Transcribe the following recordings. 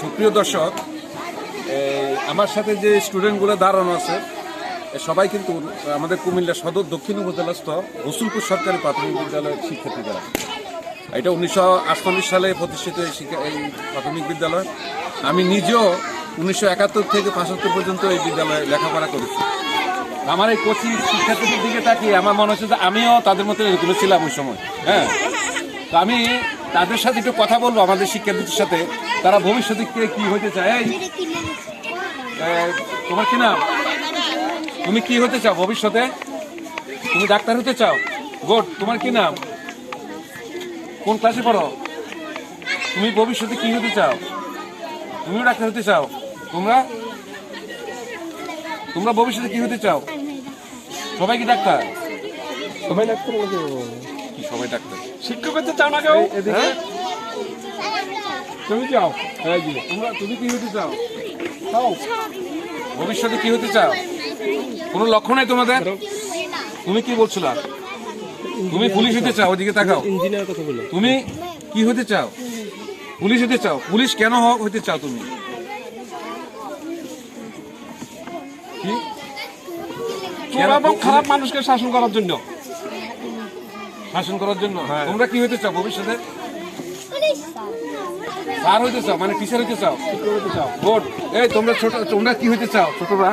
সুপ্রিয় দর্শক আমার সাথে যে স্টুডেন্টগুলো দাঁড়ানো আছে সবাই কিন্তু আমাদের কুমিল্লা সদর দক্ষিণ উপজেলাস্থ রসুলপুর সরকারি প্রাথমিক বিদ্যালয়ের শিক্ষার্থীরা। এটা উনিশশো আটচল্লিশ সালে প্রতিষ্ঠিত এই এই প্রাথমিক বিদ্যালয়। আমি নিজেও উনিশশো একাত্তর থেকে পঁচাত্তর পর্যন্ত এই বিদ্যালয়ে লেখাপড়া করেছি। আমার এই কোচিং শিক্ষার্থীদের দিকে তাকিয়ে আমার মনে হচ্ছে যে আমিও তাদের মতো এরকম ছিলাম ওই সময় হ্যাঁ? তো আমি তাদের সাথে একটু কথা বলব, আমাদের শিক্ষার্থীদের সাথে। তারা ভবিষ্যতে কে কি হতে চায়? তোমার কি নাম? তুমি কি হতে চাও ভবিষ্যতে? তুমি ডাক্তার হতে চাও? গুড, তোমার কি নাম? কোন ক্লাসে পড়ো? তুমি ভবিষ্যতে কি হতে চাও? তুমিও ডাক্তার হতে চাও? তোমরা? তোমরা ভবিষ্যতে কি হতে চাও? সবাই কি ডাক্তার? সবাই ডাক্তার কি সবাই ডাক্তার? শিক্ষক হতে চাও না কেউ? এদিকে। হ্যাঁ? তুমি চাও হ্যাঁ জি তোমরা তুমি কি হতে চাও? চাও ভবিষ্যতে কি হতে চাও? কোনো লক্ষ্য নাই তোমাদের? তুমি কি বলছিলা? তুমি পুলিশ হতে চাও? ওদিকে তাকাও। ইঞ্জিনিয়ার কথা বলো তুমি কি হতে চাও? পুলিশ হতে চাও? পুলিশ কেন হতে চাও তুমি? কি? খারাপ মানুষকে শাসন করার জন্য। শাসন করার জন্য? হ্যাঁ। তোমরা কি হতে চাও ভবিষ্যতে? স্যার হইতে চাও? মানে টিচার হইতে চাও? হতে চাও গুড এই তোমরা ছোট তোমরা কি হইতে চাও ছোটরা?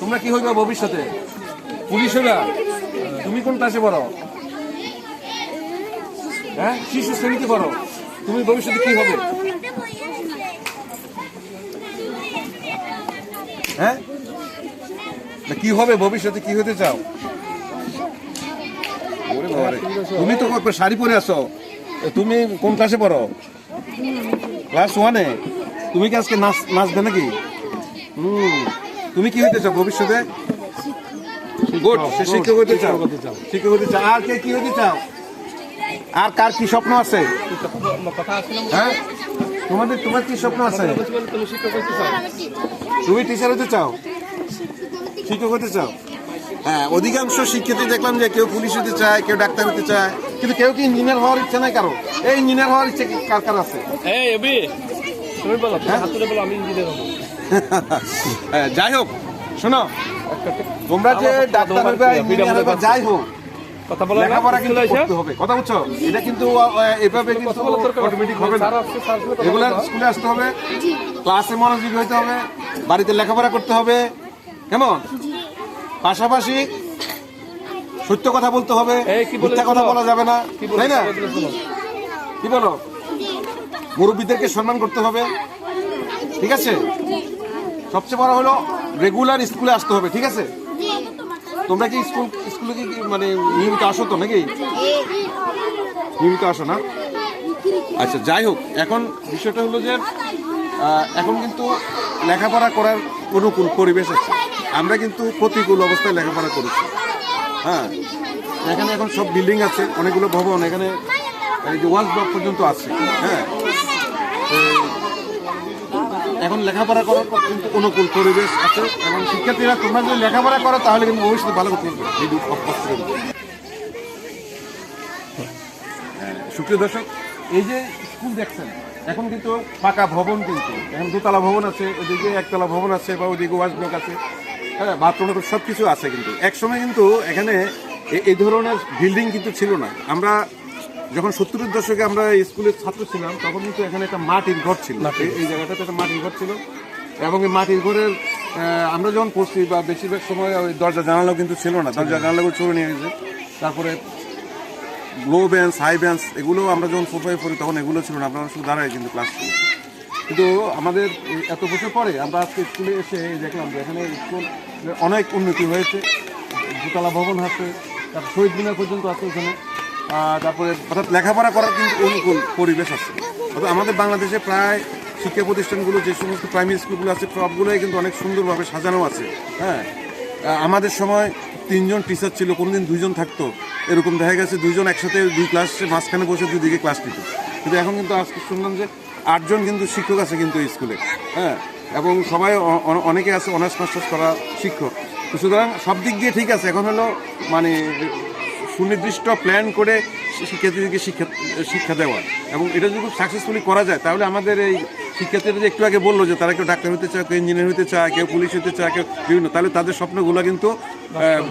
তোমরা কি হইবা ভবিষ্যতে? পুলিশ হইবা? তুমি কোন ক্লাসে পড়ো? হ্যাঁ? শিশু শ্রেণীতে পড়ো। তুমি ভবিষ্যতে কি হবে? হ্যাঁ? কি হবে ভবিষ্যতে? কি হতে চাও। তুমি তো শাড়ি পরে আসো তুমি কোন ক্লাসে পড়ো? ক্লাস ওয়ানে তুমি কি আজকে নাচ নাচবে নাকি? হুম। তুমি কি হতে চাও ভবিষ্যতে? গুড শিক্ষক। চাও? শিক্ষক চাও। আর কে কি হতে চাও? আর কার কি স্বপ্ন আছে? হ্যাঁ? তোমাদের তোমার কি স্বপ্ন আছে? তুমি টিচার হতে চাও? শিক্ষক হতে চাও? হ্যাঁ অধিকাংশ শিক্ষার্থী দেখলাম যে কেউ পুলিশ হতে চায় কেউ ডাক্তার হতে চায় কিন্তু কেউ কি ইঞ্জিনিয়ার হওয়ার ইচ্ছা নাই কারও? এই ইঞ্জিনিয়ার হওয়ার ইচ্ছা কার কার আছে? হব। হ্যাঁ, যাই হোক শোনো তোমরা যে ডাক্তার হবে ইঞ্জিনিয়ার হবে যাই হোক কথা বলো লেখাপড়া কিন্তু করতে হবে। কথা বুঝছ? এটা কিন্তু এভাবে কিন্তু অটোমেটিক হবে না। রেগুলার স্কুলে আসতে হবে। ক্লাসে মনোযোগী হতে হবে। বাড়িতে লেখাপড়া করতে হবে। কেমন? পাশাপাশি সত্য কথা বলতে হবে মিথ্যা কথা বলা যাবে না তাই না? কি বলো? মুরব্বীদেরকে সম্মান করতে হবে ঠিক আছে? সবচেয়ে বড় হলো রেগুলার স্কুলে আসতে হবে ঠিক আছে? তোমরা কি স্কুল স্কুলে কি কি মানে নিয়মিত আসো তো নাকি? নিয়মিত আসো না? আচ্ছা যাই হোক এখন বিষয়টা হলো যে এখন কিন্তু লেখাপড়া করার অনুকূল পরিবেশ আছে। আমরা কিন্তু প্রতিকূল অবস্থায় লেখাপড়া করেছি। হ্যাঁ এখানে এখন সব বিল্ডিং আছে অনেকগুলো ভবন এখানে ওয়াল ব্লক পর্যন্ত আছে হ্যাঁ। এখন লেখাপড়া করার কিন্তু অনুকূল পরিবেশ আছে এবং শিক্ষার্থীরা তোমরা যদি লেখাপড়া করো তাহলে কিন্তু ভবিষ্যতে ভালো করতে পারবে। হ্যাঁ, সুপ্রিয় দর্শক এই যে স্কুল দেখছেন এখন কিন্তু পাকা ভবন কিন্তু এখন দোতলা ভবন আছে ওদিকে একতলা ভবন আছে বা ওদিকে ওয়াশ ব্লক আছে। হ্যাঁ বাথরুম সব কিছু আছে কিন্তু। একসময় কিন্তু এখানে এই ধরনের বিল্ডিং কিন্তু ছিল না। আমরা যখন সত্তরের দশকে আমরা স্কুলের ছাত্র ছিলাম তখন কিন্তু এখানে একটা মাটির ঘর ছিল। এই- এই জায়গাটাতে একটা মাটির ঘর ছিল। এবং এই মাটির ঘরের আমরা যখন পড়ছি বা বেশিরভাগ সময় ওই দরজা জানালাও কিন্তু ছিল না। দরজা জানালাগুলো ছড়ে নিয়ে গেছে। তারপরে লো বেঞ্চ হাই বেঞ্চ এগুলো আমরা যখন ফোরফাইভ পড়ি তখন এগুলো ছিল না। আমরা শুধু দাঁড়াই কিন্তু ক্লাস করি কিন্তু আমাদের এত বছর পরে আমরা আজকে স্কুলে এসে দেখলাম যে এখানে স্কুল অনেক উন্নতি হয়েছে। দুতলা ভবন আছে তারপর শহীদ মিনার পর্যন্ত আছে এখানে। তারপরে অর্থাৎ লেখাপড়া করার কিন্তু অনুকূল পরিবেশ আছে। অর্থাৎ আমাদের বাংলাদেশে প্রায় শিক্ষা প্রতিষ্ঠানগুলো যে সমস্ত প্রাইমারি স্কুলগুলো আছে, সবগুলোই কিন্তু অনেক সুন্দরভাবে সাজানো আছে। হ্যাঁ? আমাদের সময় তিনজন টিচার ছিল, কোনোদিন দুইজন থাকতো। এরকম দেখা গেছে দুইজন একসাথে দুই ক্লাসে মাঝখানে বসে দুদিকে ক্লাস নিত। কিন্তু এখন কিন্তু আজকে শুনলাম যে আটজন কিন্তু শিক্ষক আছে কিন্তু স্কুলে হ্যাঁ? এবং সবাই অনেকে আছে অনার্স মাস্টার্স করা শিক্ষক। সুতরাং সব দিক দিয়ে ঠিক আছে এখন হলো মানে সুনির্দিষ্ট প্ল্যান করে শিক্ষার্থীদেরকে শিক্ষা শিক্ষা দেওয়া। এবং এটা যদি খুব সাকসেসফুলি করা যায় তাহলে আমাদের এই শিক্ষার্থীরা যে একটু আগে বলল যে তারা কেউ ডাক্তার হতে চায় কেউ ইঞ্জিনিয়ার হতে চায় কেউ পুলিশ হতে চায় কেউ বিভিন্ন তাহলে তাদের স্বপ্নগুলো কিন্তু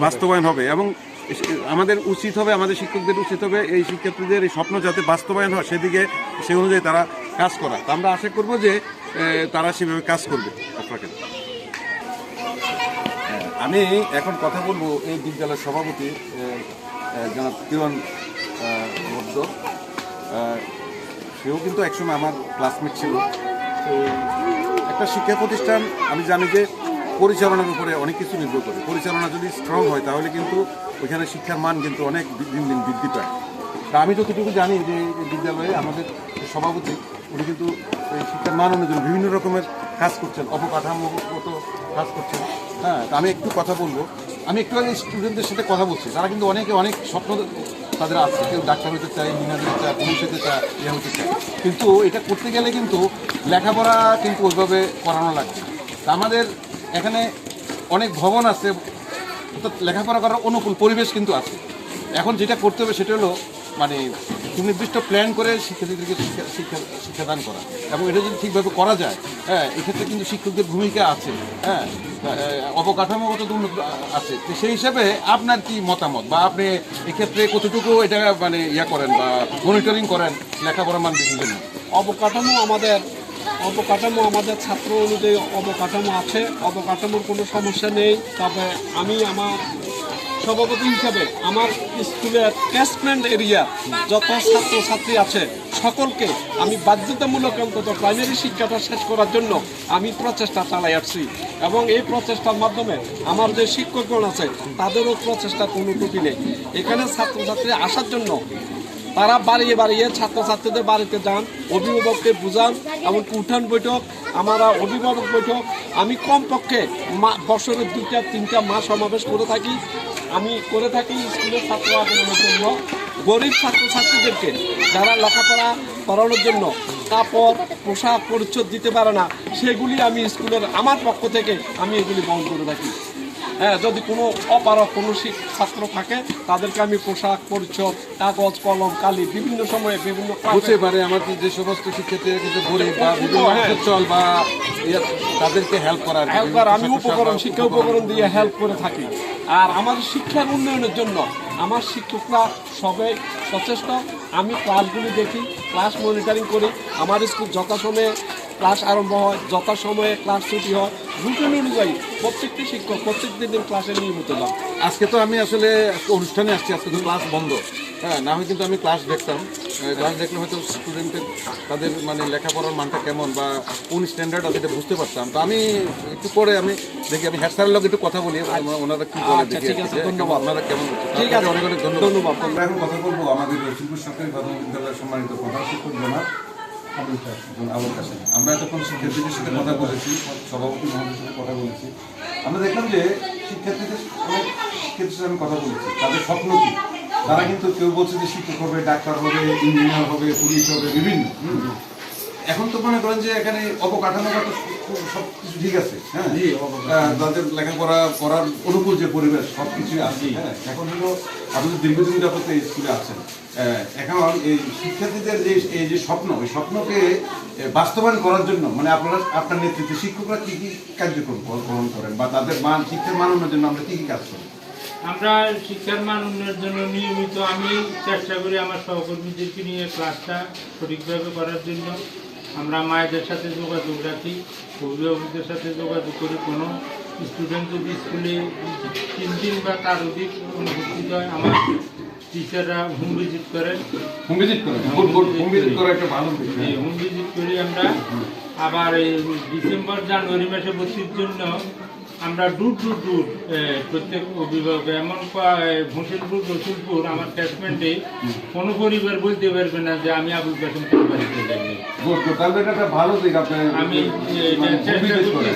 বাস্তবায়ন হবে। এবং আমাদের উচিত হবে আমাদের শিক্ষকদের উচিত হবে এই শিক্ষার্থীদের এই স্বপ্ন যাতে বাস্তবায়ন হয় সেদিকে সেই অনুযায়ী তারা কাজ করা। তা আমরা আশা করব যে তারা সেভাবে কাজ করবে আপনাকে। আমি এখন কথা বলব এই বিদ্যালয়ের সভাপতি জনাব কিরণ আহ, সেও কিন্তু একসময় আমার ক্লাসমেট ছিল। তো একটা শিক্ষা প্রতিষ্ঠান আমি জানি যে পরিচালনার উপরে অনেক কিছু নির্ভর করে। পরিচালনা যদি স্ট্রং হয় তাহলে কিন্তু ওইখানে শিক্ষার মান কিন্তু অনেক দিন দিন বৃদ্ধি পায়। তা আমি যতটুকু জানি যে বিদ্যালয়ে আমাদের সভাপতি উনি কিন্তু এই শিক্ষার মান অনুযায়ী বিভিন্ন রকমের কাজ করছেন, অবকাঠামোগত কাজ করছেন। হ্যাঁ তা আমি একটু কথা বলব। আমি একটু আগে স্টুডেন্টদের সাথে কথা বলছি। তারা কিন্তু অনেকে অনেক স্বপ্ন তাদের আছে। কেউ ডাক্তার হতে চায়, ইঞ্জিনিয়ার হতে চায়, পুলিশ হতে চায় ইয়ে হতে চায়। কিন্তু এটা করতে গেলে কিন্তু লেখাপড়া কিন্তু ওইভাবে করানো লাগবে আমাদের এখানে অনেক ভবন আছে, অর্থাৎ লেখাপড়া করার অনুকূল পরিবেশ কিন্তু আছে। এখন যেটা করতে হবে সেটা হলো মানে সুনির্দিষ্ট প্ল্যান করে শিক্ষার্থীদেরকে শিক্ষা শিক্ষা, শিক্ষাদান করা। এবং এটা যদি ঠিকভাবে করা যায় হ্যাঁ এক্ষেত্রে কিন্তু শিক্ষকদের ভূমিকা আছে হ্যাঁ অবকাঠামোগত তো উন্নত আছে। তো সেই হিসাবে আপনার কি মতামত? বা আপনি এক্ষেত্রে কতটুকু এটা মানে ইয়া করেন বা মনিটরিং করেন লেখাপড়া মান জন্য? অবকাঠামো আমাদের অবকাঠামো আমাদের ছাত্র অনুযায়ী অবকাঠামো আছে। অবকাঠামোর কোনো সমস্যা নেই। তবে আমি আমার সভাপতি হিসাবে আমার স্কুলের ক্যাশমেন্ট এরিয়া যত ছাত্র ছাত্রী আছে, সকলকে আমি বাধ্যতামূলক অন্তত প্রাইমারি শিক্ষাটা শেষ করার জন্য আমি প্রচেষ্টা চালাই আসছি। এবং এই প্রচেষ্টার মাধ্যমে আমার যে শিক্ষকগণ আছে, তাদেরও প্রচেষ্টা কোনো ত্রুটি নেই। এখানে ছাত্রছাত্রী আসার জন্য তারা বাড়িয়ে বাড়িয়ে ছাত্রছাত্রীদের বাড়িতে যান অভিভাবককে বুঝান, এমনকি উঠান বৈঠক, আমরা অভিভাবক বৈঠক, আমি কমপক্ষে মা বছরে দুইটা, তিনটা মাস সমাবেশ করে থাকি। আমি করে থাকি স্কুলের ছাত্র আগমনের জন্য গরিব ছাত্রছাত্রীদেরকে যারা লেখাপড়া করানোর জন্য কাপড় পোশাক পরিচ্ছদ দিতে পারে না সেগুলি আমি স্কুলের আমার পক্ষ থেকে আমি এগুলি বহন করে থাকি হ্যাঁ যদি কোনো অপারক কোনো ছাত্র থাকে তাদেরকে আমি পোশাক পরিচ্ছদ কাগজ কলম কালি বিভিন্ন সময়ে বিভিন্ন হতে পারে আমাদের যে সমস্ত শিক্ষার্থীরা কিন্তু গরিব বা হ্যাঁ। অঞ্চল বা ইয়ে, তাদেরকে হেল্প করার হেল্প করা আমি উপকরণ শিক্ষা উপকরণ দিয়ে হেল্প করে থাকি আর আমাদের শিক্ষার উন্নয়নের জন্য আমার শিক্ষকরা সবাই সচেষ্ট। আমি ক্লাসগুলি দেখি ক্লাস মনিটরিং করি। আমার স্কুল যথাসময়ে ক্লাস আরম্ভ হয় যথাসময়ে ক্লাস ছুটি হয়। রুটিন অনুযায়ী প্রত্যেকটি শিক্ষক প্রত্যেক দিন ক্লাসে নিয়মিত যান। আজকে তো আমি আসলে অনুষ্ঠানে আসছি, আজকে তো ক্লাস বন্ধ। হ্যাঁ না হয় কিন্তু আমি ক্লাস দেখতাম। ক্লাস দেখলে হয়তো স্টুডেন্টের তাদের মানে লেখাপড়ার মানটা কেমন বা কোন স্ট্যান্ডার্ড আছে এটা বুঝতে পারতাম। তো আমি একটু পরে আমি দেখি আমি হেড স্যারের লোক একটু কথা বলি ওনারা কি বলে আচ্ছা, দেখি ঠিক আছে, ধন্যবাদ। আপনারা কেমন ঠিক আছে, অনেক অনেক ধন্যবাদ। ধন্যবাদ। আমরা এখন কথা বলব আমাদের শিল্পুর সরকারি প্রাথমিক বিদ্যালয়ের সম্মানিত প্রধান শিক্ষক জনাব আবুল কাসেম আমরা এতক্ষণ শিক্ষার্থীদের সাথে কথা বলেছি সভাপতি মহোদয়ের সাথে কথা বলেছি। আমরা দেখলাম যে শিক্ষার্থীদের অনেক শিক্ষার্থীর সাথে আমি কথা বলেছি তাদের স্বপ্ন কি? তারা কিন্তু কেউ বলছে যে শিক্ষক হবে ডাক্তার হবে ইঞ্জিনিয়ার হবে পুলিশ হবে বিভিন্ন। এখন তো মনে করেন যে এখানে অবকাঠামোগত সব কিছু ঠিক আছে হ্যাঁ? তাদের লেখাপড়া করার অনুকূল যে পরিবেশ সব কিছুই আছে হ্যাঁ? এখন হলো আপনাদের দীর্ঘদিন যাবত এই স্কুলে আছেন। এখন এই শিক্ষার্থীদের যে এই যে স্বপ্ন ওই স্বপ্নকে বাস্তবায়ন করার জন্য মানে আপনারা আপনার নেতৃত্বে শিক্ষকরা কি কি কার্যক্রম গ্রহণ করেন বা তাদের মান শিক্ষার মান উন্নয়নের জন্য আমরা কি কি কাজ করি? আমরা শিক্ষার মান উন্নয়নের জন্য নিয়মিত আমি চেষ্টা করি আমার সহকর্মীদেরকে নিয়ে ক্লাসটা সঠিকভাবে করার জন্য। আমরা মায়েদের সাথে যোগাযোগ রাখি অভিভাবকদের সাথে যোগাযোগ করি কোনো স্টুডেন্ট যদি স্কুলে তিন দিন বা তার অধিক অনুপস্থিত হয় আমার টিচাররা হোম ভিজিট করেন হোম ভিজিট করেন হোম ভিজিট করা। একটা ভালো এই হোম ভিজিট করি আমরা। আবার এই ডিসেম্বর জানুয়ারি মাসে ভর্তির জন্য আমরা দূর দূর দূর প্রত্যেক অভিভাবক এমন ভূষণপুর রসুলপুর আমার ক্যাশমেন্টে কোনো পরিবার বলতে পারবে না যে আমি আবুল কাসেম যাইনি। ভালো দিক আমি মানে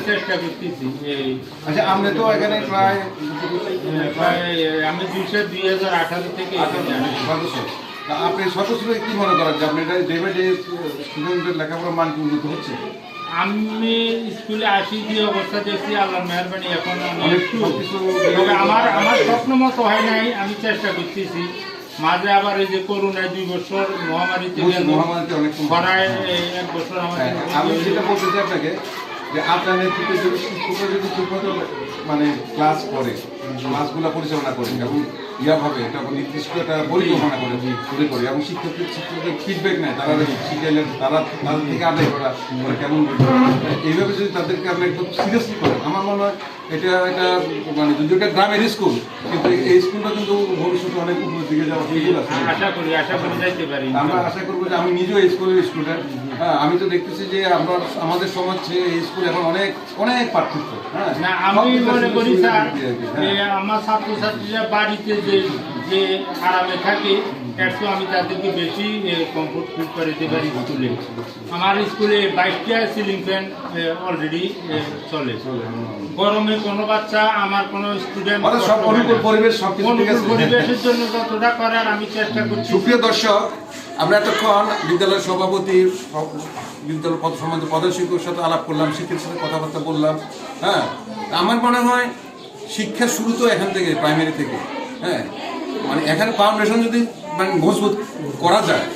চেষ্টা করতেছি আচ্ছা আমরা তো এখানে প্রায় প্রায় আমি দুইশো দুই হাজার আঠারো থেকে আপনি সদস্য কি মনে করেন যে আপনি এটা ডে বাই ডে স্টুডেন্টের লেখাপড়ার মান উন্নত হচ্ছে? আমি স্কুলে আসি যে অবস্থা দেখছি আল্লাহ মেহরবানি এখন আমার আমার স্বপ্ন মতো হয় নাই আমি চেষ্টা করতেছি। মাঝে আবার এই যে করোনায় দুই বছর মহামারীতে মহামারীতে অনেক খরায় এক বছর আমাদের হ্যাঁ, আমি যেটা বলতে চাই আপনাকে যে আপনার নেতৃত্বে যদি শিক্ষকরা যদি ঠিকমতো মানে ক্লাস করে ক্লাসগুলো পরিচালনা করে এবং ইয়াভাবে এটা নির্দিষ্ট একটা পরিকল্পনা করে করে করে এবং শিক্ষকদের শিক্ষকদের ফিডব্যাক নেয়, তারা শিখাইলেন তারা তাদের থেকে আদায় করা ওরা কেমন। এইভাবে যদি তাদেরকে আমরা একদম সিরিয়াসলি করেন আমার মনে হয় এটা এটা মানে যদি এটা গ্রামের স্কুল এই স্কুলটা কিন্তু ভবিষ্যতে অনেক উপরের দিকে যাওয়ার সুযোগ আছে। আশা করি আশা করি যাইতে পারি। আমরা আশা করব যে আমি নিজেও স্কুলের স্টুডেন্ট। হ্যাঁ আমি তো দেখতেছি যে আমরা আমাদের সমাজ এই স্কুল এখন অনেক অনেক পার্থক্য। হ্যাঁ আমি মনে করি স্যার হ্যাঁ। আমার ছাত্রছাত্রীরা বাড়িতে যে যে আরামে থাকে তো আমি তাদেরকে বেশি কমফোর্ট ফিল করে দিতে পারি স্কুলে। আমার স্কুলে বাইশটা সিলিং ফ্যান অলরেডি চলে। গরমে কোনো বাচ্চা আমার কোনো স্টুডেন্ট মানে সব পরিবেশ পরিবেশের জন্য যতটা করার আমি চেষ্টা করছি। সুপ্রিয় দর্শক আমরা এতক্ষণ বিদ্যালয়ের সভাপতি বিদ্যালয় পদ সম্বন্ধে প্রধান শিক্ষকের সাথে আলাপ করলাম শিক্ষকের সাথে কথাবার্তা বললাম হ্যাঁ? আমার মনে হয় শিক্ষা শুরু তো এখান থেকে প্রাইমারি থেকে হ্যাঁ? মানে এখানে ফাউন্ডেশন যদি মানে মজবুত করা যায়।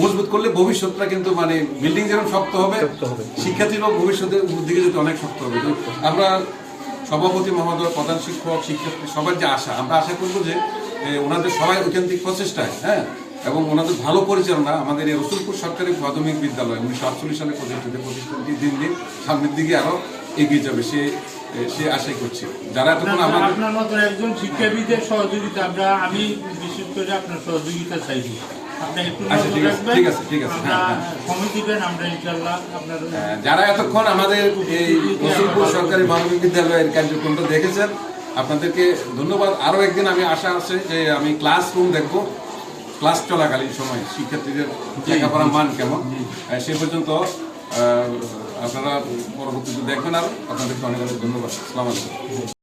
মজবুত করলে ভবিষ্যৎটা কিন্তু মানে বিল্ডিং যেরকম শক্ত হবে শিক্ষার্থীরাও ভবিষ্যতের দিকে যদি অনেক শক্ত হবে। আমরা সভাপতি মহোদয় প্রধান শিক্ষক শিক্ষার্থী সবার যে আশা আমরা আশা করব যে ওনাদের সবাই ঐকান্তিক প্রচেষ্টায় হ্যাঁ? এবং ওনাদের ভালো পরিচালনা আমাদের এই রসুলপুর সরকারি প্রাথমিক বিদ্যালয় উনিশশো আটচল্লিশ সালে প্রতিষ্ঠিত প্রতিষ্ঠানটি দিন দিন সামনের দিকে আরও এগিয়ে যাবে। সে সে আশাই করছে। যারা এতক্ষণ আপনার আপনার মতো একজন শিক্ষাবিদের সহযোগিতা আমরা আমি করে আপনার সহযোগিতা একটু আচ্ছা, হ্যাঁ, হ্যাঁ। আহ, যারা এতক্ষণ আমাদের এই রসুলপুর সরকারি মানবিক বিদ্যালয়ের কার্যক্রমটা দেখেছেন আপনাদেরকে ধন্যবাদ। আরও একদিন আমি আশা আছে যে আমি ক্লাসরুম দেখব। ক্লাস চলাকালীন সময় শিক্ষার্থীদের লেখাপড়ার মান কেমন? সে পর্যন্ত আপনারা পরবর্তীতে দেখবেন আর আপনাদেরকে অনেক অনেক ধন্যবাদ। আসসালামু আলাইকুম।